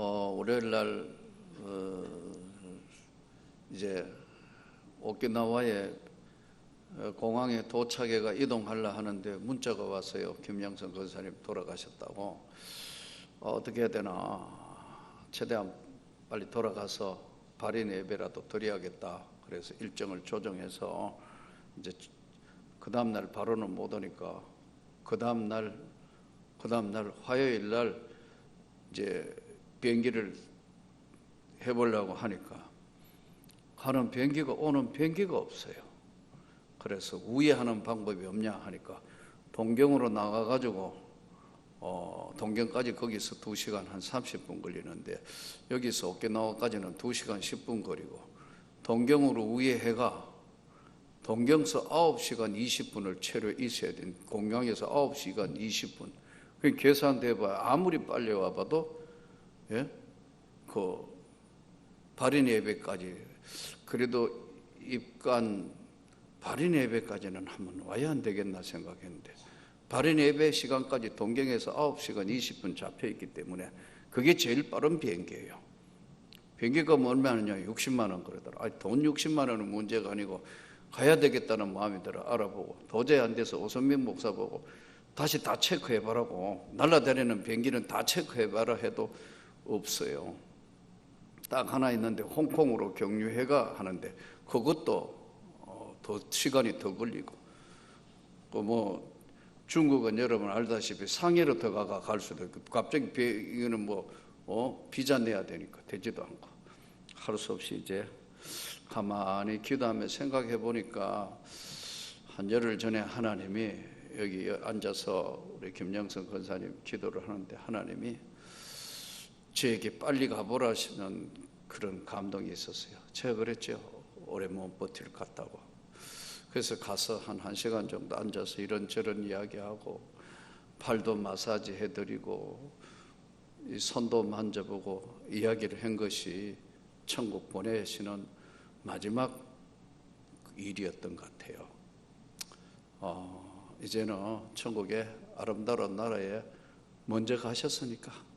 어, 월요일 날 어, 이제 오키나와에 어, 공항에 도착해가 이동하려 하는데 문자가 왔어요. 김양선 권사님 돌아가셨다고. 어, 어떻게 해야 되나? 최대한 빨리 돌아가서 발인 예배라도 드려야겠다. 그래서 일정을 조정해서 이제 그 다음 날 바로는 못 오니까 그 다음 날, 그 다음 날 화요일 날 이제 비행기를 해보려고 하니까 가는 비행기가 오는 비행기가 없어요. 그래서 우회하는 방법이 없냐 하니까 동경으로 나가가지고 어, 동경까지 거기서 2시간 한 30분 걸리는데 여기서 오키나와까지는 2시간 10분 거리고 동경으로 우회해가 동경서 9시간 20분을 채로 있어야 된 공항에서 9시간 20분 그 계산돼봐 아무리 빨리 와봐도 예? 그 발인 예배까지 그래도 입간 발인 예배까지는 한번 와야 안 되겠나 생각했는데 발인 예배 시간까지 동경에서 9시간 20분 잡혀 있기 때문에 그게 제일 빠른 비행기예요. 비행기가 뭐 얼마냐 60만 원 그러더라. 아니, 돈 60만 원은 문제가 아니고 가야 되겠다는 마음이 들어 알아보고 도저히 안 돼서 오선민 목사 보고 다시 다 체크해봐라고 날라다니는 비행기는 다 체크해 봐라 해도 없어요. 딱 하나 있는데 홍콩으로 경유해가 하는데 그것도 어, 더 시간이 더 걸리고 그뭐 중국은 여러분 알다시피 상해로 더 가가 갈 수도 있고 갑자기 비, 이거는 뭐 어, 비자 내야 되니까 되지도 않고 할 수 없이 이제 가만히 기도하며 생각해 보니까 한 열흘 전에 하나님이 여기 앉아서 우리 김영선 권사님 기도를 하는데 하나님이 저에게 빨리 가보라 하시는 그런 감동이 있었어요. 제가 그랬죠. 오래 못 버틸 것 같다고. 그래서 가서 한 1시간 정도 앉아서 이런저런 이야기하고 팔도 마사지 해드리고 손도 만져보고 이야기를 한 것이 천국 보내시는 마지막 일이었던 것 같아요. 어, 이제는 천국의 아름다운 나라에 먼저 가셨으니까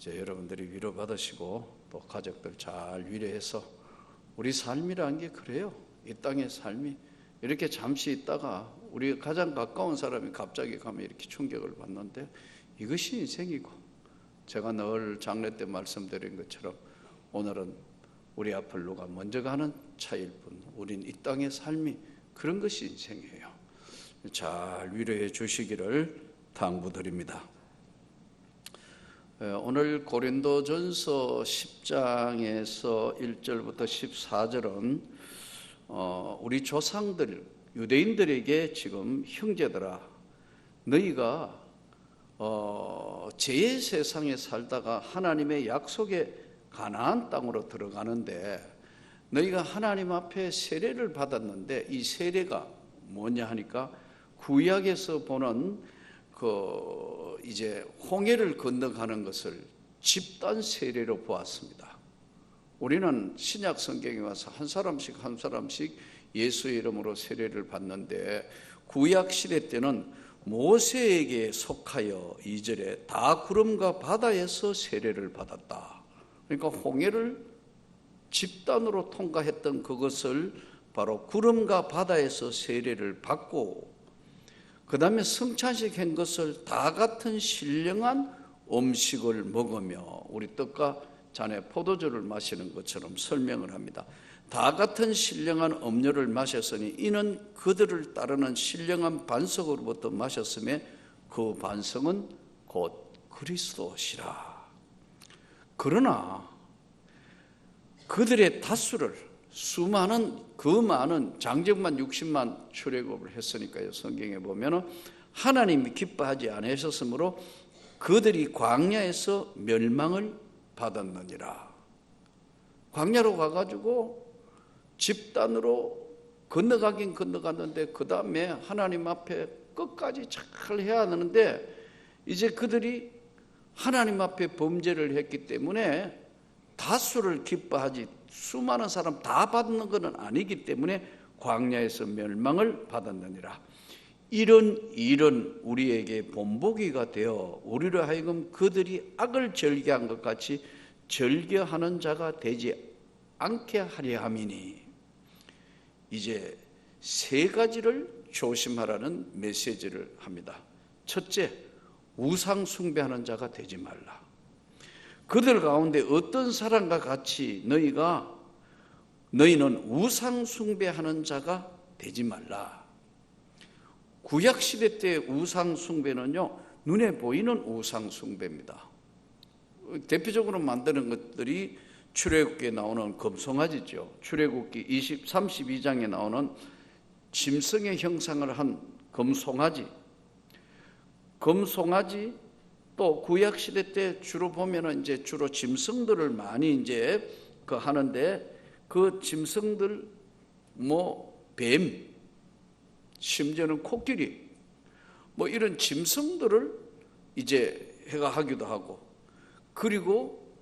이제 여러분들이 위로받으시고 또 가족들 잘 위로해서 우리 삶이라는 게 그래요. 이 땅의 삶이 이렇게 잠시 있다가 우리 가장 가까운 사람이 갑자기 가면 이렇게 충격을 받는데 이것이 인생이고 제가 늘 장례 때 말씀드린 것처럼 오늘은 우리 앞을 누가 먼저 가는 차일 뿐 우린 이 땅의 삶이 그런 것이 인생이에요. 잘 위로해 주시기를 당부드립니다. 오늘 고린도전서 10장에서 1절부터 14절은 우리 조상들 유대인들에게 지금 형제들아 너희가 제 세상에 살다가 하나님의 약속의 가나안 땅으로 들어가는데 너희가 하나님 앞에 세례를 받았는데 이 세례가 뭐냐 하니까 구약에서 보는 그 이제 홍해를 건너가는 것을 집단 세례로 보았습니다. 우리는 신약 성경에 와서 한 사람씩 한 사람씩 예수의 이름으로 세례를 받는데 구약 시대 때는 모세에게 속하여 이절에 다 구름과 바다에서 세례를 받았다. 그러니까 홍해를 집단으로 통과했던 그것을 바로 구름과 바다에서 세례를 받고 그 다음에 성찬식 한 것을 다 같은 신령한 음식을 먹으며 우리 떡과 잔에 포도주를 마시는 것처럼 설명을 합니다. 다 같은 신령한 음료를 마셨으니 이는 그들을 따르는 신령한 반석으로부터 마셨음에 그 반석은 곧 그리스도시라. 그러나 그들의 다수를 수많은 그 많은 장정만 60만 출애굽을 했으니까요. 성경에 보면은 하나님이 기뻐하지 않으셨으므로 그들이 광야에서 멸망을 받았느니라. 광야로 가가지고 집단으로 건너가긴 건너갔는데 그 다음에 하나님 앞에 끝까지 잘 해야 하는데 이제 그들이 하나님 앞에 범죄를 했기 때문에 다수를 기뻐하지 수많은 사람 다 받는 것은 아니기 때문에 광야에서 멸망을 받았느니라. 이런 일은 우리에게 본보기가 되어 우리로 하여금 그들이 악을 절개한 것 같이 절겨하는 자가 되지 않게 하려 함이니 이제 세 가지를 조심하라는 메시지를 합니다. 첫째, 우상 숭배하는 자가 되지 말라. 그들 가운데 어떤 사람과 같이 너희가 너희는 우상 숭배하는 자가 되지 말라. 구약 시대 때 우상 숭배는요 눈에 보이는 우상 숭배입니다. 대표적으로 만드는 것들이 출애굽기에 나오는 금송아지죠. 출애굽기 20, 32장에 나오는 짐승의 형상을 한 금송아지, 금송아지 또 구약 시대 때 주로 보면은 이제 주로 짐승들을 많이 이제 그 하는데 그 짐승들 뭐 뱀, 심지어는 코끼리 뭐 이런 짐승들을 이제 해가 하기도 하고 그리고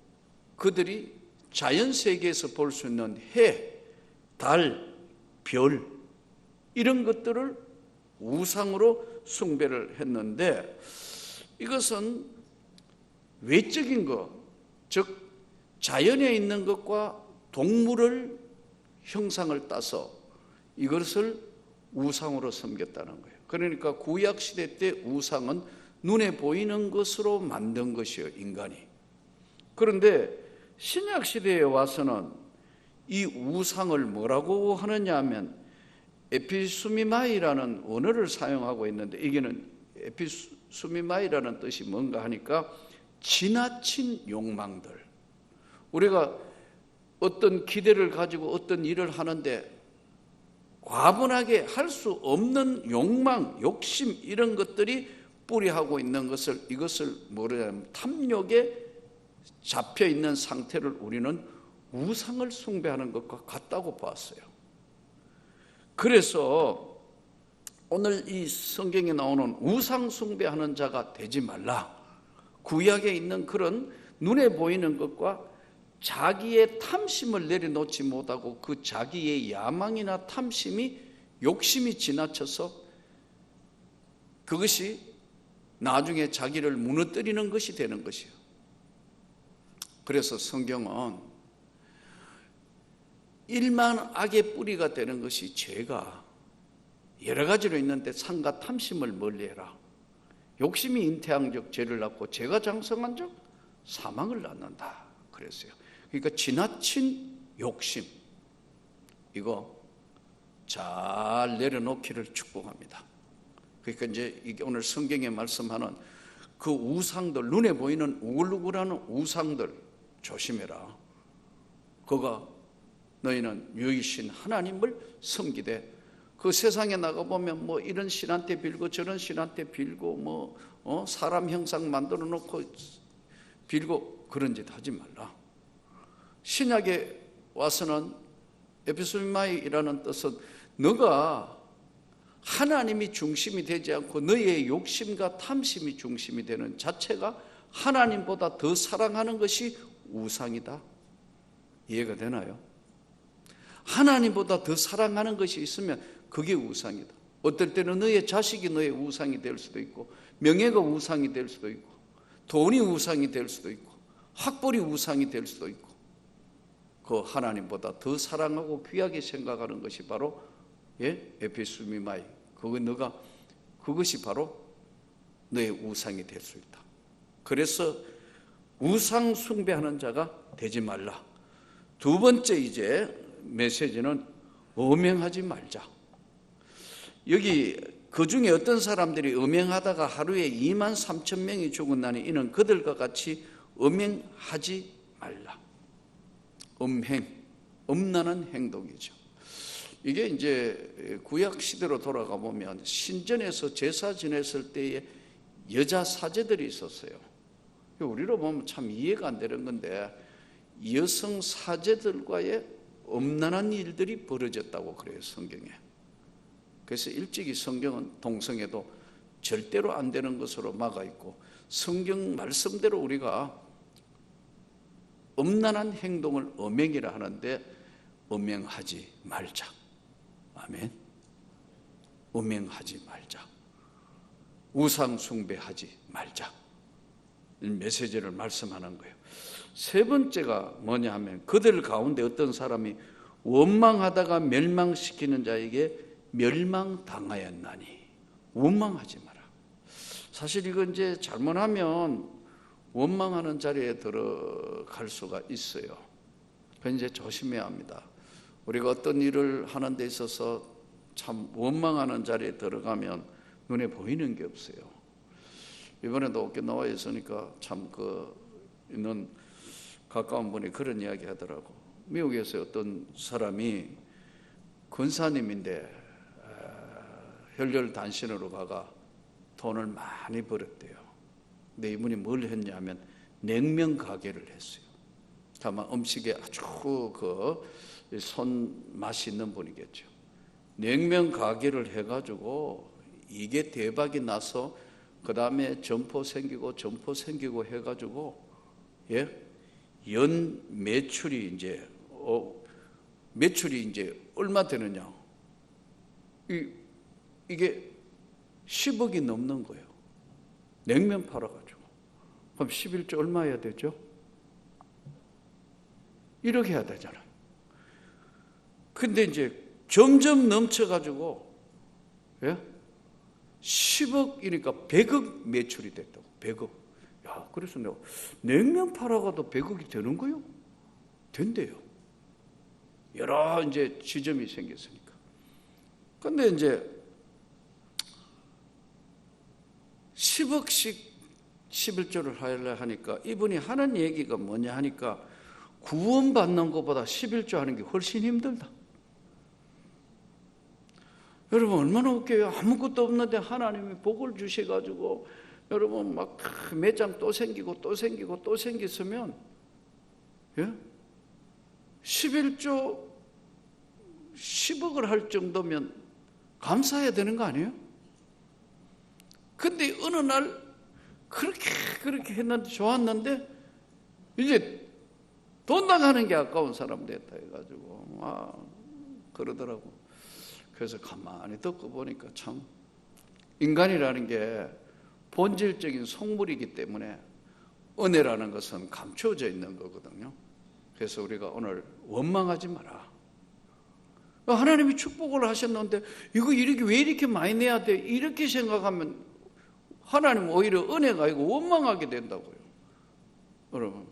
그들이 자연 세계에서 볼 수 있는 해, 달, 별 이런 것들을 우상으로 숭배를 했는데 이것은 외적인 것, 즉 자연에 있는 것과 동물을 형상을 따서 이것을 우상으로 섬겼다는 거예요. 그러니까 구약 시대 때 우상은 눈에 보이는 것으로 만든 것이요 인간이. 그런데 신약 시대에 와서는 이 우상을 뭐라고 하느냐 하면 에피수미마이라는 언어를 사용하고 있는데 이게는 에피수 미마이라는 뜻이 뭔가 하니까 지나친 욕망들. 우리가 어떤 기대를 가지고 어떤 일을 하는데 과분하게 할 수 없는 욕망, 욕심 이런 것들이 뿌리하고 있는 것을 이것을 뭐냐면 탐욕에 잡혀 있는 상태를 우리는 우상을 숭배하는 것과 같다고 봤어요. 그래서 오늘 이 성경에 나오는 우상 숭배하는 자가 되지 말라. 구약에 있는 그런 눈에 보이는 것과 자기의 탐심을 내려놓지 못하고 그 자기의 야망이나 탐심이 욕심이 지나쳐서 그것이 나중에 자기를 무너뜨리는 것이 되는 것이요. 그래서 성경은 일만 악의 뿌리가 되는 것이 죄가 여러 가지로 있는데 상과 탐심을 멀리해라. 욕심이 인태한 적 죄를 낳고 죄가 장성한 적 사망을 낳는다. 그랬어요. 그러니까 지나친 욕심 이거 잘 내려놓기를 축복합니다. 그러니까 이제 이게 오늘 성경에 말씀하는 그 우상들 눈에 보이는 우글우글하는 우상들 조심해라. 그가 너희는 유이신 하나님을 섬기되 그 세상에 나가 보면 뭐 이런 신한테 빌고 저런 신한테 빌고 뭐 어? 사람 형상 만들어 놓고 빌고 그런 짓 하지 말라. 신약에 와서는 에피소마이라는 뜻은 너가 하나님이 중심이 되지 않고 너의 욕심과 탐심이 중심이 되는 자체가 하나님보다 더 사랑하는 것이 우상이다. 이해가 되나요? 하나님보다 더 사랑하는 것이 있으면 그게 우상이다. 어떨 때는 너의 자식이 너의 우상이 될 수도 있고, 명예가 우상이 될 수도 있고, 돈이 우상이 될 수도 있고, 학벌이 우상이 될 수도 있고, 그 하나님보다 더 사랑하고 귀하게 생각하는 것이 바로 예? 에피수미마이. 그거 너가 그것이 바로 너의 우상이 될 수 있다. 그래서 우상 숭배하는 자가 되지 말라. 두 번째 이제 메시지는 음행하지 말자. 여기 그 중에 어떤 사람들이 음행하다가 하루에 2만 3천 명이 죽었나니 이는 그들과 같이 음행하지 말라. 음행, 음란한 행동이죠. 이게 이제 구약 시대로 돌아가 보면 신전에서 제사 지냈을 때에 여자 사제들이 있었어요. 우리로 보면 참 이해가 안 되는 건데 여성 사제들과의 엄난한 일들이 벌어졌다고 그래요 성경에. 그래서 일찍이 성경은 동성애도 절대로 안 되는 것으로 막아 있고 성경 말씀대로 우리가 엄난한 행동을 엄행이라 하는데 엄행하지 말자. 아멘. 엄행하지 말자. 우상 숭배하지 말자. 메시지를 말씀하는 거예요. 세 번째가 뭐냐 하면 그들 가운데 어떤 사람이 원망하다가 멸망시키는 자에게 멸망당하였나니 원망하지 마라. 사실 이건 이제 잘못하면 원망하는 자리에 들어갈 수가 있어요. 그건 이제 조심해야 합니다. 우리가 어떤 일을 하는 데 있어서 참 원망하는 자리에 들어가면 눈에 보이는 게 없어요. 이번에도 오키나와에 있으니까 참 그 있는 가까운 분이 그런 이야기 하더라고. 미국에서 어떤 사람이 권사님인데 혈혈 단신으로 가가 돈을 많이 벌었대요. 근데 이분이 뭘 했냐면 냉면 가게를 했어요. 다만 음식에 아주 그 손 맛이 있는 분이겠죠. 냉면 가게를 해가지고 이게 대박이 나서 그 다음에 점포 생기고 점포 생기고 해가지고 예? 연 매출이 이제 어, 매출이 이제 얼마 되느냐? 이 이게 10억이 넘는 거예요. 냉면 팔아가지고. 그럼 11조 얼마 해야 되죠? 1억 해야 되잖아요. 근데 이제 점점 넘쳐가지고, 예? 10억이니까 100억 매출이 됐다고. 100억. 야, 그래서 내가 냉면 팔아가도 100억이 되는 거요? 된대요. 여러 이제 지점이 생겼으니까. 근데 이제 10억씩 11조를 하려 하니까 이분이 하는 얘기가 뭐냐 하니까 구원받는 것보다 11조 하는 게 훨씬 힘들다. 여러분 얼마나 웃겨요. 아무것도 없는데 하나님이 복을 주셔가지고 여러분 막 매장 또 생기고 또 생기고 또 생겼으면 예? 11조 10억을 할 정도면 감사해야 되는 거 아니에요? 근데 어느 날 그렇게 그렇게 했는데 좋았는데 이제 돈 나가는 게 아까운 사람 됐다 해가지고 아 그러더라고. 그래서 가만히 듣고 보니까 참 인간이라는 게 본질적인 속물이기 때문에 은혜라는 것은 감추어져 있는 거거든요. 그래서 우리가 오늘 원망하지 마라. 하나님이 축복을 하셨는데 이거 이렇게 왜 이렇게 많이 내야 돼? 이렇게 생각하면 하나님 오히려 은혜가 아니고 원망하게 된다고요. 여러분.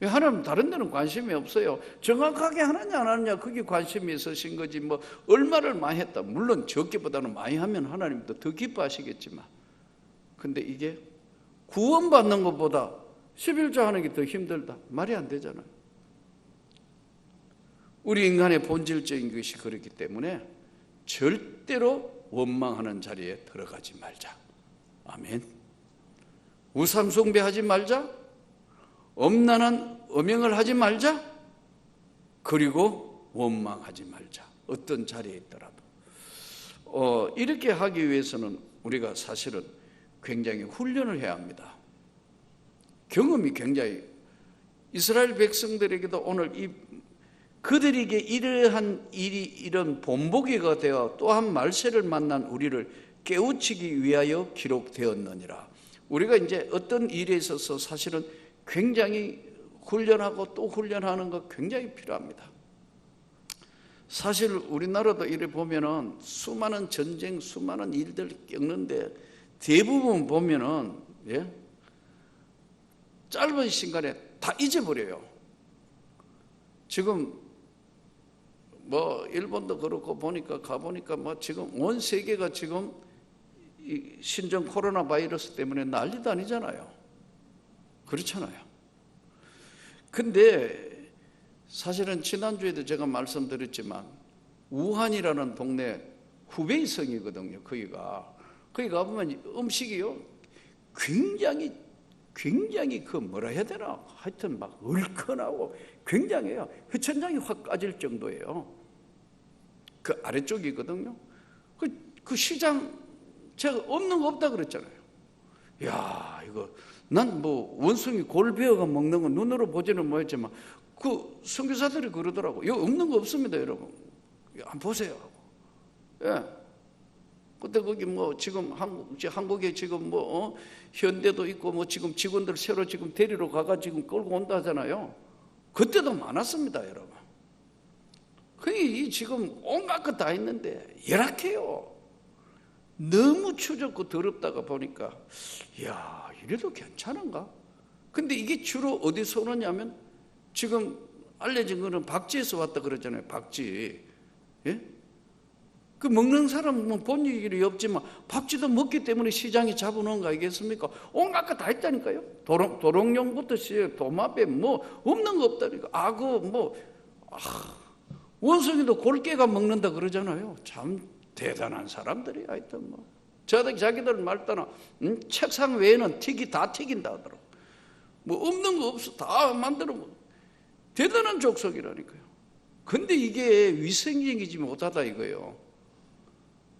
하나님 다른 데는 관심이 없어요. 정확하게 하느냐 안 하느냐 그게 관심이 있으신 거지 뭐 얼마를 많이 했다. 물론 적게보다는 많이 하면 하나님도 더 기뻐하시겠지만 근데 이게 구원받는 것보다 11조 하는 게 더 힘들다. 말이 안 되잖아요. 우리 인간의 본질적인 것이 그렇기 때문에 절대로 원망하는 자리에 들어가지 말자. 아멘. 우상 숭배하지 말자. 엄난한 음행을 하지 말자. 그리고 원망하지 말자. 어떤 자리에 있더라도. 어, 이렇게 하기 위해서는 우리가 사실은 굉장히 훈련을 해야 합니다. 경험이 굉장히 이스라엘 백성들에게도 오늘 이 그들에게 이러한 일이 이런 본보기가 되어 또한 말세를 만난 우리를 깨우치기 위하여 기록되었느니라. 우리가 이제 어떤 일에 있어서 사실은 굉장히 훈련하고 또 훈련하는 거 굉장히 필요합니다. 사실 우리나라도 이래 보면은 수많은 전쟁, 수많은 일들 겪는데 대부분 보면은 예? 짧은 시간에 다 잊어버려요. 지금 뭐 일본도 그렇고 보니까 가 보니까 뭐 지금 온 세계가 지금 이 신종 코로나 바이러스 때문에 난리도 아니잖아요. 그렇잖아요. 근데 사실은 지난주에도 제가 말씀드렸지만 우한이라는 동네 후베이 성이거든요. 거기가 거기 가보면 음식이요 굉장히 굉장히 그 뭐라 해야 되나 하여튼 막 얼큰하고 굉장해요. 휘천장이 확 까질 정도예요. 그 아래쪽이거든요. 그, 그 시장 제가 없는 거 없다 그랬잖아요. 야 이거 난 뭐 원숭이 골베어가 먹는 거 눈으로 보지는 못했지만 그 선교사들이 그러더라고. 여기 없는 거 없습니다, 여러분. 안 보세요. 예. 그때 거기 뭐 지금 한국 한국에 지금 뭐 어? 현대도 있고 뭐 지금 직원들 새로 지금 데리러 가가 지금 끌고 온다 하잖아요. 그때도 많았습니다, 여러분. 그이 지금 온갖 것 다 있는데 열악해요. 너무 추적고 더럽다가 보니까 야 이래도 괜찮은가? 근데 이게 주로 어디서 오느냐면 지금 알려진 거는 박지에서 왔다 그러잖아요. 박지. 예? 그 먹는 사람은 본 일이 없지만 박쥐도 먹기 때문에 시장이 잡아놓은 거 아니겠습니까? 온갖 거다 있다니까요. 도롱, 도롱뇽부터 시작 도마뱀 뭐 없는 거 없다니까. 악어 뭐 아, 원숭이도 골개가 먹는다 그러잖아요. 참 대단한 사람들이 하여튼 뭐. 저들 자기들 말따나 음, 책상 외에는 튀기 다 튀긴다 하더라고. 뭐 없는 거 없어 다 만들어 뭐. 대단한 족속이라니까요. 근데 이게 위생적이지 못하다 이거예요.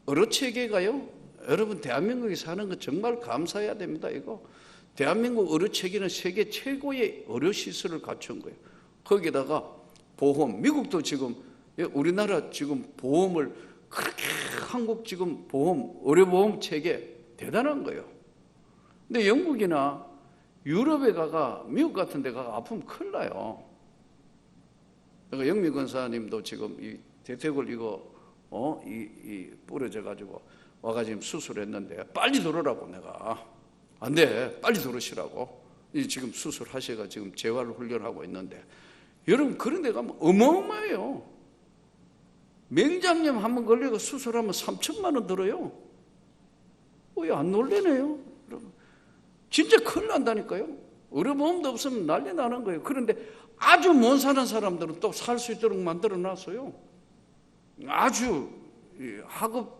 어느 체계가요? 여러분 대한민국에 사는 거 정말 감사해야 됩니다. 이거 대한민국 어느 체계는 세계 최고의 의료 시설을 갖춘 거예요. 거기다가 보험, 미국도 지금 예, 우리나라 지금 보험을 그렇게 한국 지금 보험 의료보험 체계 대단한 거예요. 근데 영국이나 유럽에 가가 미국 같은 데 가가 아프면 큰일 나요. 그러니까 영미 권사님도 지금 이 대퇴골 이거 어, 이, 이 부러져 가지고 와가 지금 수술했는데 빨리 들어라고 내가 안 돼, 빨리 들으시라고. 이 지금 수술하셔가 지금 재활 훈련하고 있는데 여러분 그런 데 가면 어마어마해요. 맹장염 한 번 걸리고 수술하면 3천만 원 들어요. 왜 안 놀래네요? 여러분. 진짜 큰일 난다니까요. 의료보험도 없으면 난리 나는 거예요. 그런데 아주 못 사는 사람들은 또 살 수 있도록 만들어 놨어요. 아주 하급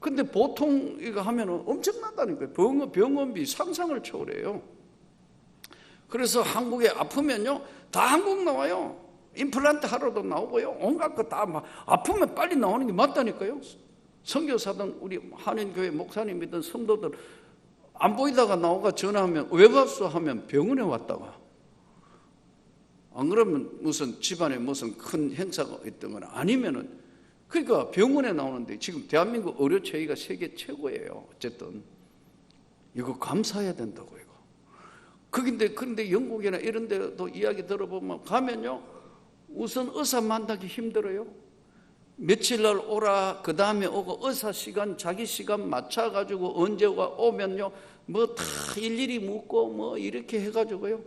근데 보통 이거 하면은 엄청나다니까요. 병원, 병원비 상상을 초월해요. 그래서 한국에 아프면요, 다 한국 나와요. 임플란트 하러도 나오고요. 온갖 거 다 막 아프면 빨리 나오는 게 맞다니까요. 선교사든 우리 한인교회 목사님이든 성도들 안 보이다가 나오가 전화하면 왜 왔어 하면 병원에 왔다가 안 그러면 무슨 집안에 무슨 큰 행사가 있던거나 아니면은 그러니까 병원에 나오는데 지금 대한민국 의료 체계가 세계 최고예요. 어쨌든 이거 감사해야 된다고 이거. 그런데 그런데 영국이나 이런 데도 이야기 들어보면 가면요 우선 의사 만나기 힘들어요. 며칠 날 오라 그 다음에 오고 의사 시간 자기 시간 맞춰 가지고 언제 오면요 뭐 다 일일이 묻고 뭐 이렇게 해가지고요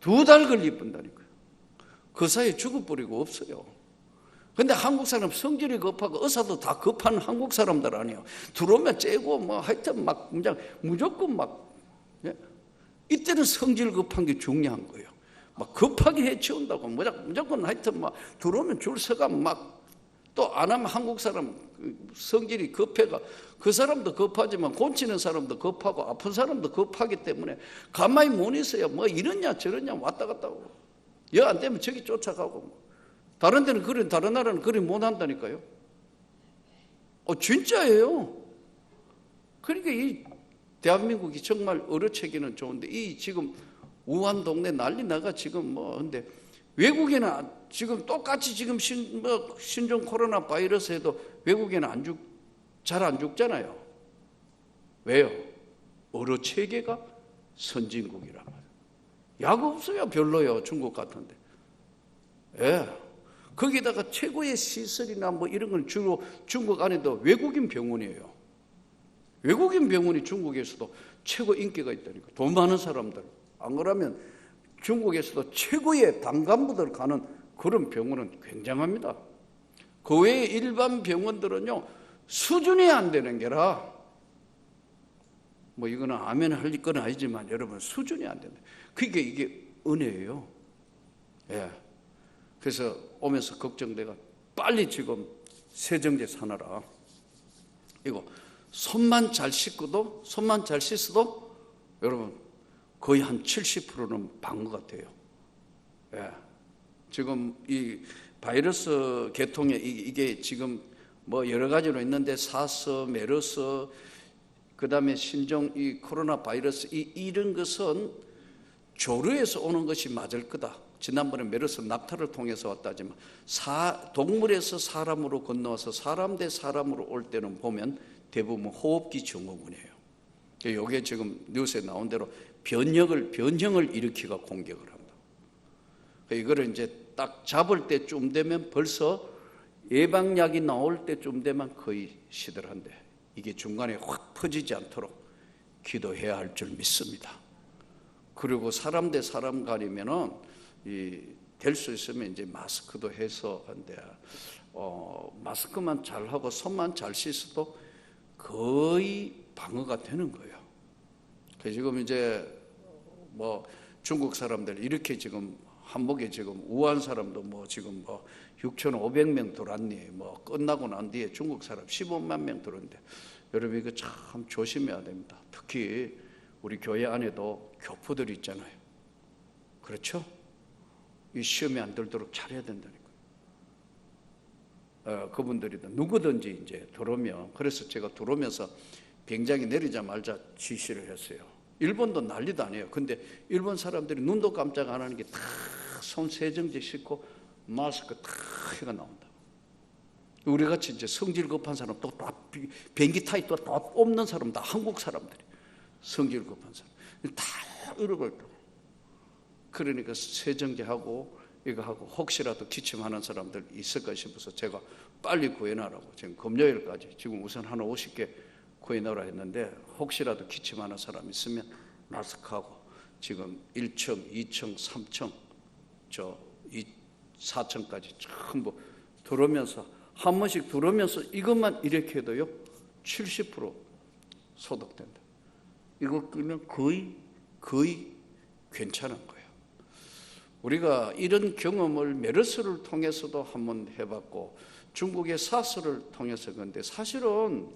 두 달 걸리뿐다니까요. 그 사이에 죽어버리고 없어요. 근데 한국 사람 성질이 급하고 의사도 다 급한 한국 사람들 아니에요. 들어오면 째고 뭐 하여튼 막 그냥 무조건 막 예? 이때는 성질 급한 게 중요한 거예요. 막 급하게 해치운다고 무조건 하여튼 막 들어오면 줄 서가 막 또 안 하면 한국 사람 성질이 급해가 그 사람도 급하지만 곤치는 사람도 급하고 아픈 사람도 급하기 때문에 가만히 못 있어요. 뭐 이러냐 저러냐 왔다 갔다 하고 여안 되면 저기 쫓아가고 다른 데는 그런 다른 나라는 그리 못 한다니까요. 어 진짜예요. 그러니까 이 대한민국이 정말 어려체기는 좋은데 이 지금 우한 동네 난리 나가 지금 뭐 근데 외국에는 지금 똑같이 지금 신, 뭐 신종 코로나 바이러스 에도 외국에는 안 죽, 잘 안 죽잖아요. 왜요? 어느 체계가 선진국이란 말이에요. 약 없어요. 별로요. 중국 같은데. 예. 거기다가 최고의 시설이나 뭐 이런 건 주로 중국 안에도 외국인 병원이에요. 외국인 병원이 중국에서도 최고 인기가 있다니까. 돈 많은 사람들. 안 그러면 중국에서도 최고의 당간부들 가는 그런 병원은 굉장합니다. 그 외에 일반 병원들은요, 수준이 안 되는 게라, 뭐 이거는 아멘 할 건 아니지만 여러분 수준이 안 된다. 그게 이게 은혜예요. 예. 그래서 오면서 걱정돼가 빨리 지금 세정제 사놔라. 이거 손만 잘 씻고도 손만 잘 씻어도 여러분 거의 한 70%는 반것 같아요. 예. 지금 이 바이러스 계통에 이게 지금 뭐 여러 가지로 있는데 사스, 메르스, 그 다음에 신종 이 코로나 바이러스 이 이런 것은 조류에서 오는 것이 맞을 거다. 지난번에 메르스 낙타를 통해서 왔다지만 사, 동물에서 사람으로 건너와서 사람 대 사람으로 올 때는 보면 대부분 호흡기 증후군이에요. 이게 지금 뉴스에 나온 대로 변형을 변형을 일으키가 공격을 한다. 이거를 이제 딱 잡을 때쯤 되면 벌써 예방약이 나올 때쯤 되면 거의 시들한데 이게 중간에 확 퍼지지 않도록 기도해야 할 줄 믿습니다. 그리고 사람 대 사람 가리면은 될 수 있으면 이제 마스크도 해서 한데 어, 마스크만 잘 하고 손만 잘 씻어도 거의 방어가 되는 거예요. 그 지금 이제 뭐 중국 사람들 이렇게 지금 한복에 지금 우한 사람도 뭐 지금 뭐 6,500명 들어왔니 뭐 끝나고 난 뒤에 중국 사람 15만 명 들어왔는데 여러분 이거 참 조심해야 됩니다. 특히 우리 교회 안에도 교포들 있잖아요. 그렇죠? 이 시험에 안 들도록 잘해야 된다니까요. 어, 그분들이다 누구든지 이제 들어오면 그래서 제가 들어오면서 비행장이 내리자마자 지시를 했어요. 일본도 난리도 아니에요. 근데 일본 사람들이 눈도 깜짝 안 하는 게 다 손 세정제 씻고 마스크 다 해가 나온다. 우리 같이 이제 성질 급한 사람 또 다 비행기 타이 또 다 없는 사람 다 한국 사람들이 성질 급한 사람 다 이러고 있다. 그러니까 세정제하고 이거 하고 혹시라도 기침하는 사람들 있을까 싶어서 제가 빨리 구해놔라고 지금 금요일까지 지금 우선 한 50개 구해놓으라 했는데 혹시라도 기침하는 사람 있으면 마스크하고 지금 1층, 2층, 3층, 저 4층까지 전부 들어오면서 한 번씩 들어오면서 이것만 이렇게 해도요 70% 소독된다. 이거 끼면 거의 거의 괜찮은 거예요. 우리가 이런 경험을 메르스를 통해서도 한번 해봤고 중국의 사스를 통해서 그런데 사실은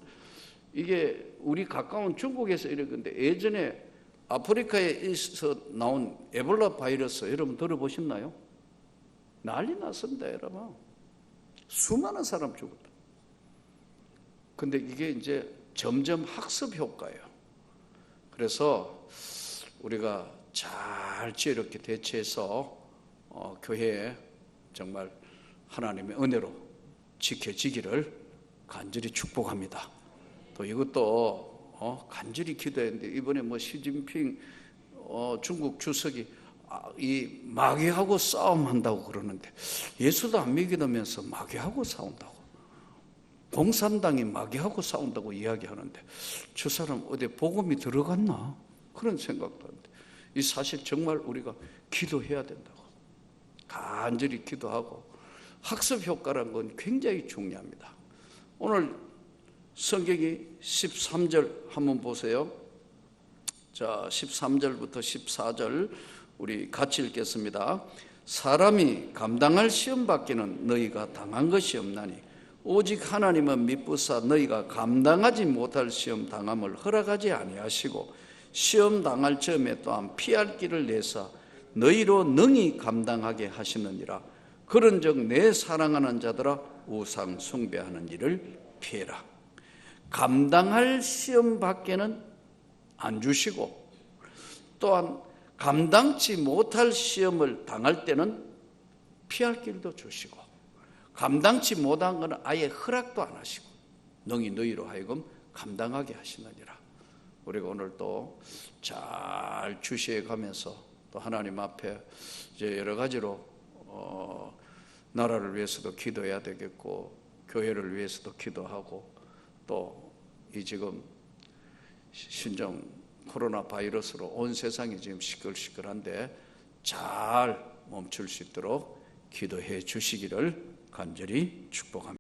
이게 우리 가까운 중국에서 이랬는데 예전에 아프리카에서 나온 에볼라 바이러스 여러분 들어보셨나요? 난리 났습니다, 여러분. 수많은 사람 죽었다. 근데 이게 이제 점점 학습 효과예요. 그래서 우리가 잘 이렇게 대처해서 어, 교회에 정말 하나님의 은혜로 지켜지기를 간절히 축복합니다. 또 이것도 어, 간절히 기도했는데 이번에 뭐 시진핑 어, 중국 주석이 아, 이 마귀하고 싸움한다고 그러는데 예수도 안 믿으면서 마귀하고 싸운다고. 공산당이 마귀하고 싸운다고 이야기하는데 저 사람 어디 복음이 들어갔나? 그런 생각도 하는데 이 사실 정말 우리가 기도해야 된다고. 간절히 기도하고 학습 효과라는 건 굉장히 중요합니다. 오늘 성경이 13절 한번 보세요. 자, 13절부터 14절 우리 같이 읽겠습니다. 사람이 감당할 시험 받기는 너희가 당한 것이 없나니 오직 하나님은 미쁘사 너희가 감당하지 못할 시험 당함을 허락하지 아니하시고 시험 당할 점에 또한 피할 길을 내사 너희로 능히 감당하게 하시느니라 그런즉 내 사랑하는 자들아 우상 숭배하는 일을 피해라 감당할 시험 밖에는 안 주시고 또한 감당치 못할 시험을 당할 때는 피할 길도 주시고 감당치 못한 것은 아예 허락도 안 하시고 능히 너희로 하여금 감당하게 하시느니라. 우리가 오늘 또 잘 주시해 가면서 또 하나님 앞에 이제 여러 가지로 어, 나라를 위해서도 기도해야 되겠고 교회를 위해서도 기도하고 또 이 지금 신종 코로나 바이러스로 온 세상이 지금 시끌시끌한데 잘 멈출 수 있도록 기도해 주시기를 간절히 축복합니다.